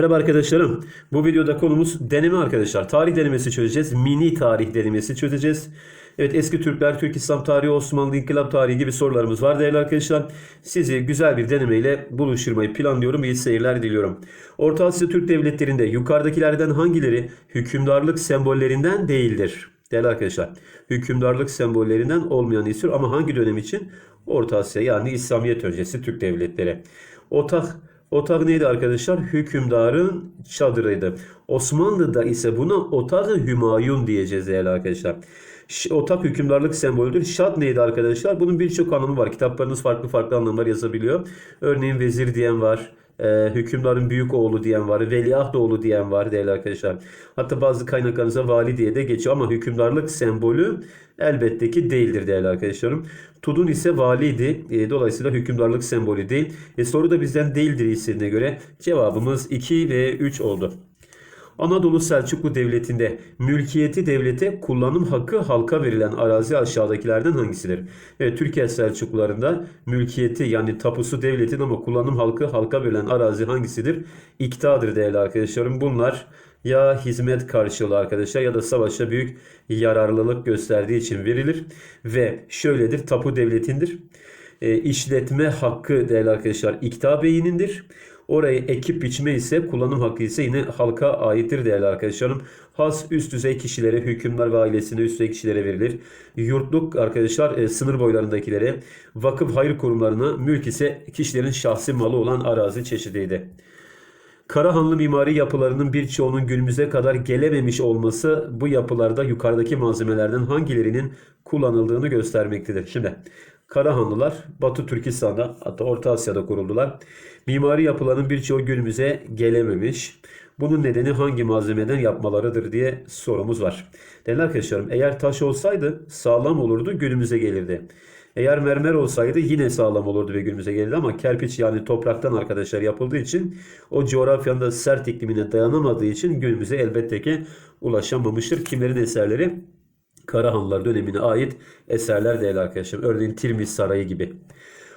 Merhaba arkadaşlarım. Bu videoda konumuz deneme arkadaşlar. Tarih denemesi çözeceğiz. Mini tarih denemesi çözeceğiz. Evet eski Türkler, Türk İslam tarihi, Osmanlı İnkılap tarihi gibi sorularımız var değerli arkadaşlar. Sizi güzel bir denemeyle buluşturmayı planlıyorum. İyi seyirler diliyorum. Orta Asya Türk devletlerinde yukarıdakilerden hangileri hükümdarlık sembollerinden değildir? Değerli arkadaşlar, hükümdarlık sembollerinden olmayan istiyor ama hangi dönem için? Orta Asya yani İslamiyet öncesi Türk devletleri. Otak Otak neydi arkadaşlar? Hükümdarın çadırıydı. Osmanlı'da ise buna otak Hümayun diyeceğiz değerli arkadaşlar. Otak hükümdarlık sembolüdür. Şat neydi arkadaşlar? Bunun birçok anlamı var. Kitaplarınız farklı farklı anlamlar yazabiliyor. Örneğin vezir diyen var. Ee, hükümdarın büyük oğlu diyen var. Veliaht oğlu diyen var değerli arkadaşlar. Hatta bazı kaynaklarınıza vali diye de geçiyor ama hükümdarlık sembolü elbette ki değildir değerli arkadaşlarım. Tudun ise valiydi. E, dolayısıyla hükümdarlık sembolü değil. E, soru da bizden değildir istediğine göre cevabımız 2 ve 3 oldu. Anadolu Selçuklu Devleti'nde mülkiyeti devlete kullanım hakkı halka verilen arazi aşağıdakilerden hangisidir? Evet, Türkiye Selçuklularında mülkiyeti yani tapusu devletin ama kullanım hakkı halka verilen arazi hangisidir? İktadır değerli arkadaşlarım. Bunlar ya hizmet karşılığı arkadaşlar ya da savaşta büyük yararlılık gösterdiği için verilir ve şöyledir tapu devletindir. E, işletme hakkı değerli arkadaşlar ikta beyinindir. Orayı ekip biçme ise kullanım hakkı ise yine halka aittir değerli arkadaşlarım. Has üst düzey kişilere, hükümdar ve ailesine üst düzey kişilere verilir. Yurtluk arkadaşlar e, sınır boylarındakilere, vakıf hayır kurumlarına, mülk ise kişilerin şahsi malı olan arazi çeşidiydi. Karahanlı mimari yapılarının birçoğunun günümüze kadar gelememiş olması bu yapılarda yukarıdaki malzemelerden hangilerinin kullanıldığını göstermektedir. Şimdi Karahanlılar Batı Türkistan'da hatta Orta Asya'da kuruldular. Mimari yapıların birçoğu günümüze gelememiş. Bunun nedeni hangi malzemeden yapmalarıdır diye sorumuz var. Değerli arkadaşlarım eğer taş olsaydı sağlam olurdu günümüze gelirdi. Eğer mermer olsaydı yine sağlam olurdu ve günümüze gelirdi ama kerpiç yani topraktan arkadaşlar yapıldığı için o coğrafyanın da sert iklimine dayanamadığı için günümüze elbette ki ulaşamamıştır. Kimlerin eserleri? Karahanlılar dönemine ait eserler değerli arkadaşlar. Örneğin Tirmiz Sarayı gibi.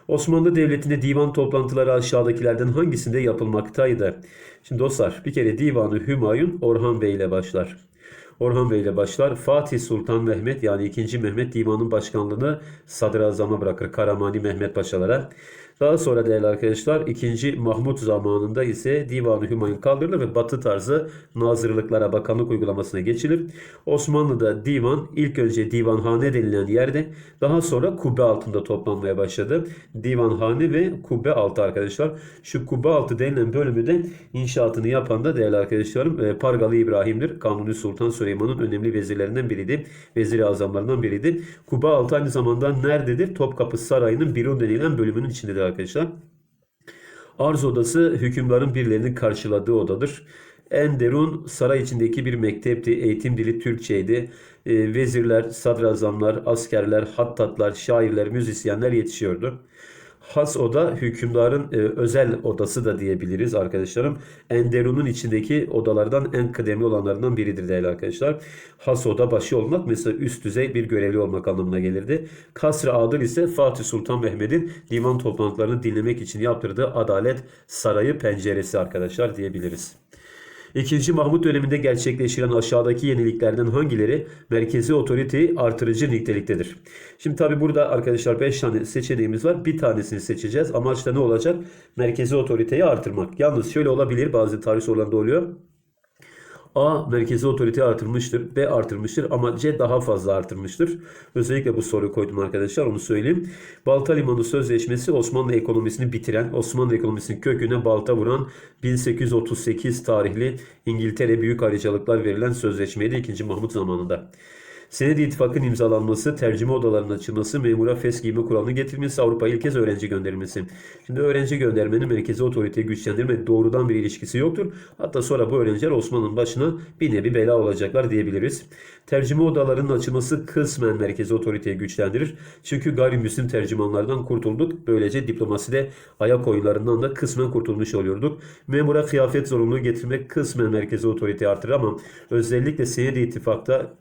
Osmanlı Devleti'nde divan toplantıları aşağıdakilerden hangisinde yapılmaktaydı? Şimdi dostlar bir kere Divanı Hümayun Orhan Bey ile başlar. Orhan Bey ile başlar. Fatih Sultan Mehmet yani 2. Mehmet divanın başkanlığını sadrazama bırakır. Karamani Mehmet Paşalara. Daha sonra değerli arkadaşlar 2. Mahmut zamanında ise Divanı Hümayun kaldırılır ve batı tarzı nazırlıklara bakanlık uygulamasına geçilir. Osmanlı'da divan ilk önce divanhane denilen yerde daha sonra kubbe altında toplanmaya başladı. Divanhane ve kubbe altı arkadaşlar. Şu kubbe altı denilen bölümü de inşaatını yapan da değerli arkadaşlarım e, Pargalı İbrahim'dir. Kanuni Sultan Süleyman'ın önemli vezirlerinden biriydi. Vezir-i azamlarından biriydi. Kubbe altı aynı zamanda nerededir? Topkapı Sarayı'nın Birun denilen bölümünün içindedir arkadaşlar. Arz odası hükümdarın birilerinin karşıladığı odadır. Enderun saray içindeki bir mektepti. Eğitim dili Türkçeydi. E, vezirler, sadrazamlar, askerler, hattatlar, şairler, müzisyenler yetişiyordu. Has oda hükümdarın e, özel odası da diyebiliriz arkadaşlarım. Enderun'un içindeki odalardan en kıdemli olanlarından biridir değerli arkadaşlar. Has oda başı olmak mesela üst düzey bir görevli olmak anlamına gelirdi. Kasr-ı Adıl ise Fatih Sultan Mehmet'in divan toplantılarını dinlemek için yaptırdığı adalet sarayı penceresi arkadaşlar diyebiliriz. İkinci Mahmut döneminde gerçekleştirilen aşağıdaki yeniliklerden hangileri merkezi otoriteyi artırıcı niteliktedir? Şimdi tabi burada arkadaşlar 5 tane seçeneğimiz var. Bir tanesini seçeceğiz. Amaç da ne olacak? Merkezi otoriteyi artırmak. Yalnız şöyle olabilir bazı tarih sorularında oluyor. A merkezi otorite artırmıştır. B artırmıştır ama C daha fazla artırmıştır. Özellikle bu soruyu koydum arkadaşlar onu söyleyeyim. Balta Limanı Sözleşmesi Osmanlı ekonomisini bitiren, Osmanlı ekonomisinin köküne balta vuran 1838 tarihli İngiltere büyük ayrıcalıklar verilen sözleşmeydi 2. Mahmut zamanında. Senedi ittifakın imzalanması, tercüme odalarının açılması, memura fes giyme kuralını getirilmesi, Avrupa'ya ilk kez öğrenci gönderilmesi. Şimdi öğrenci göndermenin merkezi otoriteyi güçlendirme doğrudan bir ilişkisi yoktur. Hatta sonra bu öğrenciler Osmanlı'nın başına bir nevi bela olacaklar diyebiliriz. Tercüme odalarının açılması kısmen merkezi otoriteyi güçlendirir. Çünkü gayrimüslim tercümanlardan kurtulduk. Böylece diplomaside ayak oyunlarından da kısmen kurtulmuş oluyorduk. Memura kıyafet zorunluluğu getirmek kısmen merkezi otoriteyi artırır ama özellikle Senedi ittifakta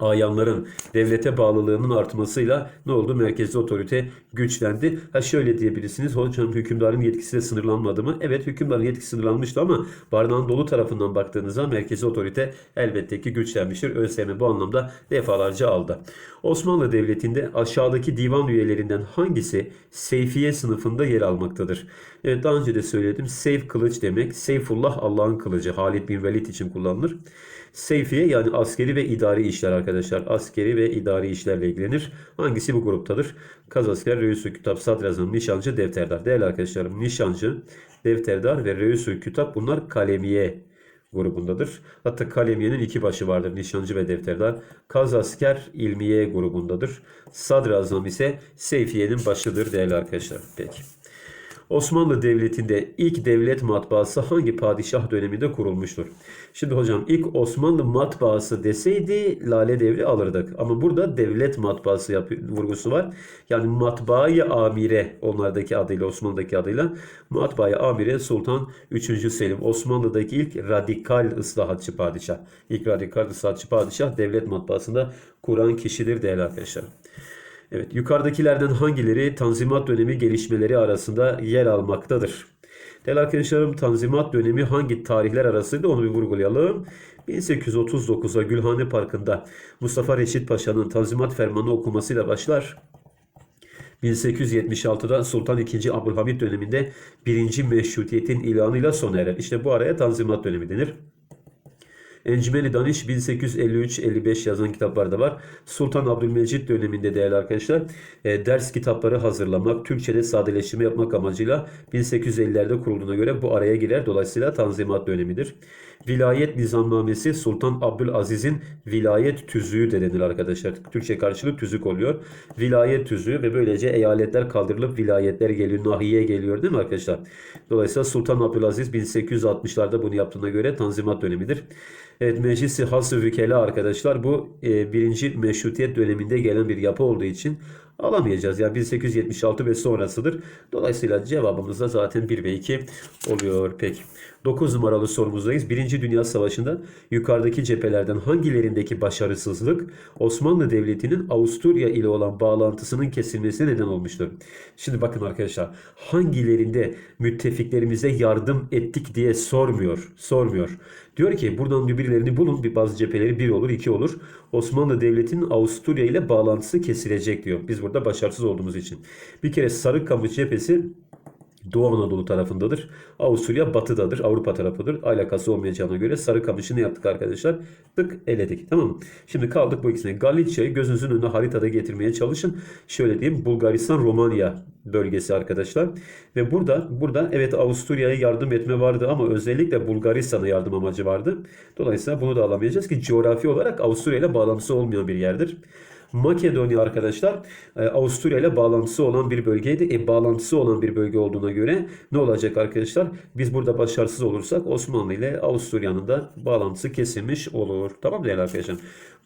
ayanların devlete bağlılığının artmasıyla ne oldu? Merkezi otorite güçlendi. Ha şöyle diyebilirsiniz. Hocam hükümdarın yetkisi de sınırlanmadı mı? Evet hükümdarın yetkisi sınırlanmıştı ama bardağın dolu tarafından baktığınızda merkezi otorite elbette ki güçlenmiştir. ÖSYM bu anlamda defalarca aldı. Osmanlı Devleti'nde aşağıdaki divan üyelerinden hangisi Seyfiye sınıfında yer almaktadır? Evet daha önce de söyledim. Seyf kılıç demek. Seyfullah Allah'ın kılıcı. Halid bin Velid için kullanılır. Seyfiye yani askeri ve idari işler. Askeri ve idari işlerle ilgilenir. Hangisi bu gruptadır? Kazasker, Reisü Kütap, Sadrazam, Nişancı, Defterdar. Değerli arkadaşlarım Nişancı, Defterdar ve Reisü Kütap bunlar kalemiye grubundadır. Hatta kalemiyenin iki başı vardır. Nişancı ve defterdar. Kazasker ilmiye grubundadır. Sadrazam ise Seyfiye'nin başıdır değerli arkadaşlar. Peki. Osmanlı Devleti'nde ilk devlet matbaası hangi padişah döneminde kurulmuştur? Şimdi hocam ilk Osmanlı matbaası deseydi Lale Devri alırdık. Ama burada devlet matbaası yapıyor, vurgusu var. Yani matbaayı amire onlardaki adıyla Osmanlı'daki adıyla matbaayı amire Sultan 3. Selim. Osmanlı'daki ilk radikal ıslahatçı padişah. İlk radikal ıslahatçı padişah devlet matbaasında kuran kişidir değerli arkadaşlar. Evet, yukarıdakilerden hangileri Tanzimat dönemi gelişmeleri arasında yer almaktadır? Değerli arkadaşlarım Tanzimat dönemi hangi tarihler arasıydı onu bir vurgulayalım. 1839'da Gülhane Parkı'nda Mustafa Reşit Paşa'nın Tanzimat Fermanı okumasıyla başlar. 1876'da Sultan II. Abdülhamit döneminde birinci meşrutiyetin ilanıyla sona erer. İşte bu araya Tanzimat dönemi denir. Encümeni Daniş 1853-55 yazan kitaplarda var. Sultan Abdülmecit döneminde değerli arkadaşlar e, ders kitapları hazırlamak, Türkçe'de sadeleştirme yapmak amacıyla 1850'lerde kurulduğuna göre bu araya girer. Dolayısıyla Tanzimat dönemidir. Vilayet nizamnamesi Sultan Abdülaziz'in vilayet tüzüğü de denir arkadaşlar. Türkçe karşılığı tüzük oluyor. Vilayet tüzüğü ve böylece eyaletler kaldırılıp vilayetler geliyor, nahiye geliyor değil mi arkadaşlar? Dolayısıyla Sultan Abdülaziz 1860'larda bunu yaptığına göre Tanzimat dönemidir. Evet Meclisi Has-ı Vükela arkadaşlar bu e, birinci meşrutiyet döneminde gelen bir yapı olduğu için alamayacağız. Yani 1876 ve sonrasıdır. Dolayısıyla cevabımız da zaten 1 ve 2 oluyor. Peki. 9 numaralı sorumuzdayız. Birinci Dünya Savaşı'nda yukarıdaki cephelerden hangilerindeki başarısızlık Osmanlı Devleti'nin Avusturya ile olan bağlantısının kesilmesine neden olmuştur? Şimdi bakın arkadaşlar hangilerinde müttefiklerimize yardım ettik diye sormuyor. Sormuyor. Diyor ki buradan birilerini bulun. Bir bazı cepheleri bir olur, iki olur. Osmanlı Devleti'nin Avusturya ile bağlantısı kesilecek diyor. Biz burada başarısız olduğumuz için. Bir kere Sarıkamış cephesi Doğu Anadolu tarafındadır. Avusturya batıdadır. Avrupa tarafıdır. Alakası olmayacağına göre Sarıkamış'ı ne yaptık arkadaşlar? Tık eledik. Tamam mı? Şimdi kaldık bu ikisine. Galicia'yı gözünüzün önüne haritada getirmeye çalışın. Şöyle diyeyim. Bulgaristan, Romanya bölgesi arkadaşlar. Ve burada burada evet Avusturya'ya yardım etme vardı ama özellikle Bulgaristan'a yardım amacı vardı. Dolayısıyla bunu da alamayacağız ki coğrafi olarak Avusturya ile bağlantısı olmayan bir yerdir. Makedonya arkadaşlar e, Avusturya ile bağlantısı olan bir bölgeydi. E, bağlantısı olan bir bölge olduğuna göre ne olacak arkadaşlar? Biz burada başarısız olursak Osmanlı ile Avusturya'nın da bağlantısı kesilmiş olur. Tamam değerli arkadaşlar.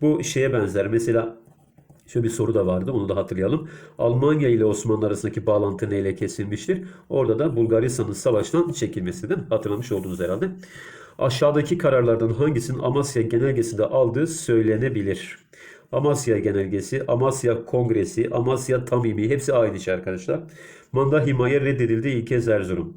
Bu şeye benzer. Mesela Şöyle bir soru da vardı onu da hatırlayalım. Almanya ile Osmanlı arasındaki bağlantı neyle kesilmiştir? Orada da Bulgaristan'ın savaştan çekilmesidir. Hatırlamış oldunuz herhalde. Aşağıdaki kararlardan hangisinin Amasya genelgesinde aldığı söylenebilir? Amasya Genelgesi, Amasya Kongresi, Amasya Tamimi hepsi aynı şey arkadaşlar. Manda himaye reddedildi ilk kez Erzurum.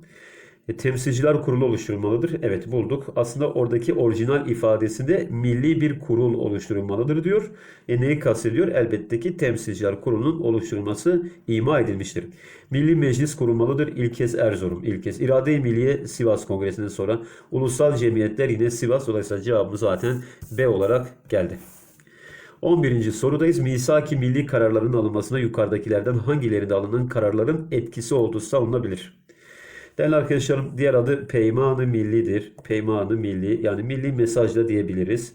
E, temsilciler kurulu oluşturulmalıdır. Evet bulduk. Aslında oradaki orijinal ifadesinde milli bir kurul oluşturulmalıdır diyor. E, neyi kastediyor? Elbette ki temsilciler kurulunun oluşturulması ima edilmiştir. Milli meclis kurulmalıdır. İlk kez Erzurum. İlk kez. İrade-i Milliye Sivas Kongresi'nden sonra ulusal cemiyetler yine Sivas. Dolayısıyla cevabımız zaten B olarak geldi. 11. sorudayız. Misaki milli kararların alınmasına yukarıdakilerden hangilerinde alınan kararların etkisi olduğu savunulabilir? Değerli arkadaşlarım diğer adı Peymanı Millidir. Peymanı Milli yani milli mesaj da diyebiliriz.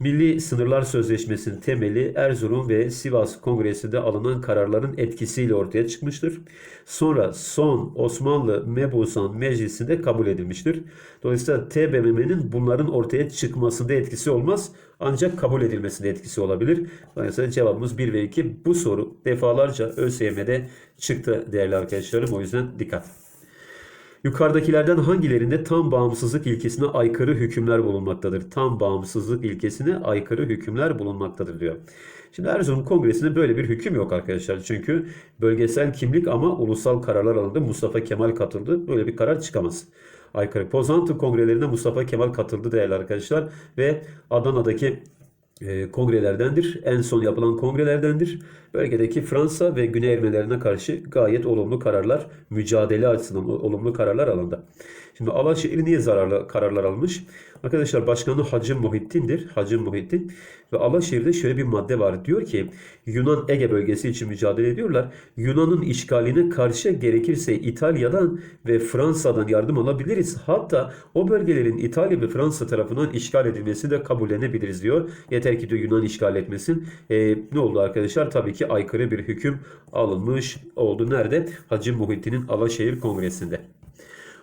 Milli Sınırlar Sözleşmesi'nin temeli Erzurum ve Sivas Kongresi'nde alınan kararların etkisiyle ortaya çıkmıştır. Sonra son Osmanlı Mebusan Meclisi'nde kabul edilmiştir. Dolayısıyla TBMM'nin bunların ortaya çıkmasında etkisi olmaz ancak kabul edilmesinde etkisi olabilir. Dolayısıyla cevabımız 1 ve 2. Bu soru defalarca ÖSYM'de çıktı değerli arkadaşlarım. O yüzden dikkat. Yukarıdakilerden hangilerinde tam bağımsızlık ilkesine aykırı hükümler bulunmaktadır? Tam bağımsızlık ilkesine aykırı hükümler bulunmaktadır diyor. Şimdi Erzurum Kongresi'nde böyle bir hüküm yok arkadaşlar. Çünkü bölgesel kimlik ama ulusal kararlar alındı. Mustafa Kemal katıldı. Böyle bir karar çıkamaz. Aykırı. Pozantı kongrelerine Mustafa Kemal katıldı değerli arkadaşlar. Ve Adana'daki e, kongrelerdendir. En son yapılan kongrelerdendir. Bölgedeki Fransa ve Güney Ermenilerine karşı gayet olumlu kararlar, mücadele açısından olumlu kararlar alındı. Şimdi Alaşehir niye zararlı kararlar almış? Arkadaşlar başkanı Hacı Muhittin'dir. Hacı Muhittin. Ve Alaşehir'de şöyle bir madde var. Diyor ki Yunan Ege bölgesi için mücadele ediyorlar. Yunan'ın işgaline karşı gerekirse İtalya'dan ve Fransa'dan yardım alabiliriz. Hatta o bölgelerin İtalya ve Fransa tarafından işgal edilmesi de kabullenebiliriz diyor. Yeter ki diyor Yunan işgal etmesin. E, ne oldu arkadaşlar? Tabii ki aykırı bir hüküm alınmış oldu. Nerede? Hacı Muhittin'in Alaşehir Kongresi'nde.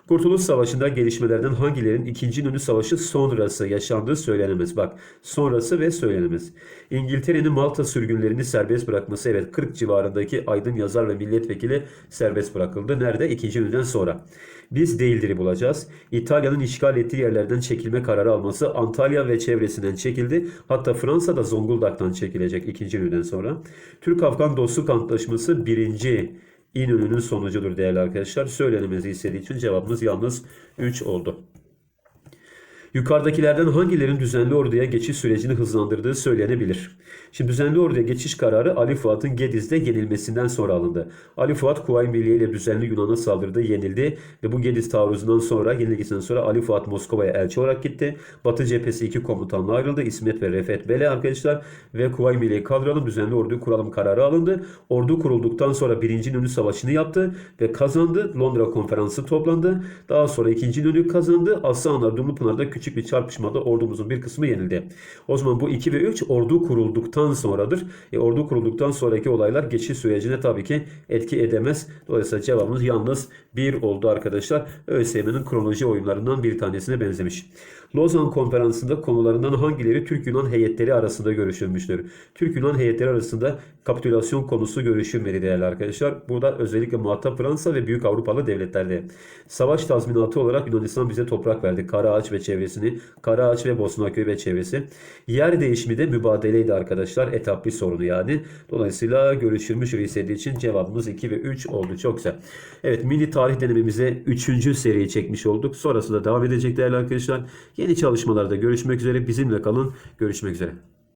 Kurtuluş Savaşı'nda gelişmelerden hangilerin 2. İnönü Savaşı sonrası yaşandığı söylenemez. Bak sonrası ve söylenemez. İngiltere'nin Malta sürgünlerini serbest bırakması evet 40 civarındaki aydın yazar ve milletvekili serbest bırakıldı. Nerede? 2. İnönü'den sonra. Biz değildir'i bulacağız. İtalya'nın işgal ettiği yerlerden çekilme kararı alması Antalya ve çevresinden çekildi. Hatta Fransa da Zonguldak'tan çekilecek 2. İnönü'den sonra. Türk-Afgan Dostluk Antlaşması 1. İnönü'nün sonucudur değerli arkadaşlar. Söylenemezi istediği için cevabımız yalnız 3 oldu. Yukarıdakilerden hangilerin düzenli orduya geçiş sürecini hızlandırdığı söylenebilir? Şimdi düzenli orduya geçiş kararı Ali Fuat'ın Gediz'de yenilmesinden sonra alındı. Ali Fuat Kuvayi Milliye ile düzenli Yunan'a saldırdı, yenildi ve bu Gediz taarruzundan sonra, yenilgisinden sonra Ali Fuat Moskova'ya elçi olarak gitti. Batı cephesi iki komutanla ayrıldı. İsmet ve Refet Bele arkadaşlar ve Kuvayi Milliye'yi kaldıralım, düzenli orduyu kuralım kararı alındı. Ordu kurulduktan sonra 1. İnönü Savaşı'nı yaptı ve kazandı. Londra Konferansı toplandı. Daha sonra 2. İnönü kazandı. Aslanlar Dumlupınar'da küçük bir çarpışmada ordumuzun bir kısmı yenildi. O zaman bu 2 ve 3 ordu kurulduktan sonradır. E, ordu kurulduktan sonraki olaylar geçiş sürecine tabii ki etki edemez. Dolayısıyla cevabımız yalnız 1 oldu arkadaşlar. ÖSYM'nin kronoloji oyunlarından bir tanesine benzemiş. Lozan Konferansı'nda konularından hangileri Türk-Yunan heyetleri arasında görüşülmüştür? Türk-Yunan heyetleri arasında kapitülasyon konusu görüşülmedi değerli arkadaşlar. Burada özellikle muhatap Fransa ve büyük Avrupalı devletlerde. Savaş tazminatı olarak Yunanistan bize toprak verdi. Karaağaç ve çevresini, Karaağaç ve Bosnaköy ve çevresi. Yer değişimi de mübadeleydi arkadaşlar. Etap bir sorunu yani. Dolayısıyla görüşülmüş istediği için cevabımız 2 ve 3 oldu. Çok güzel. Evet mini tarih denememize 3. seriyi çekmiş olduk. Sonrasında devam edecek değerli arkadaşlar. Yeni çalışmalarda görüşmek üzere. Bizimle kalın. Görüşmek üzere.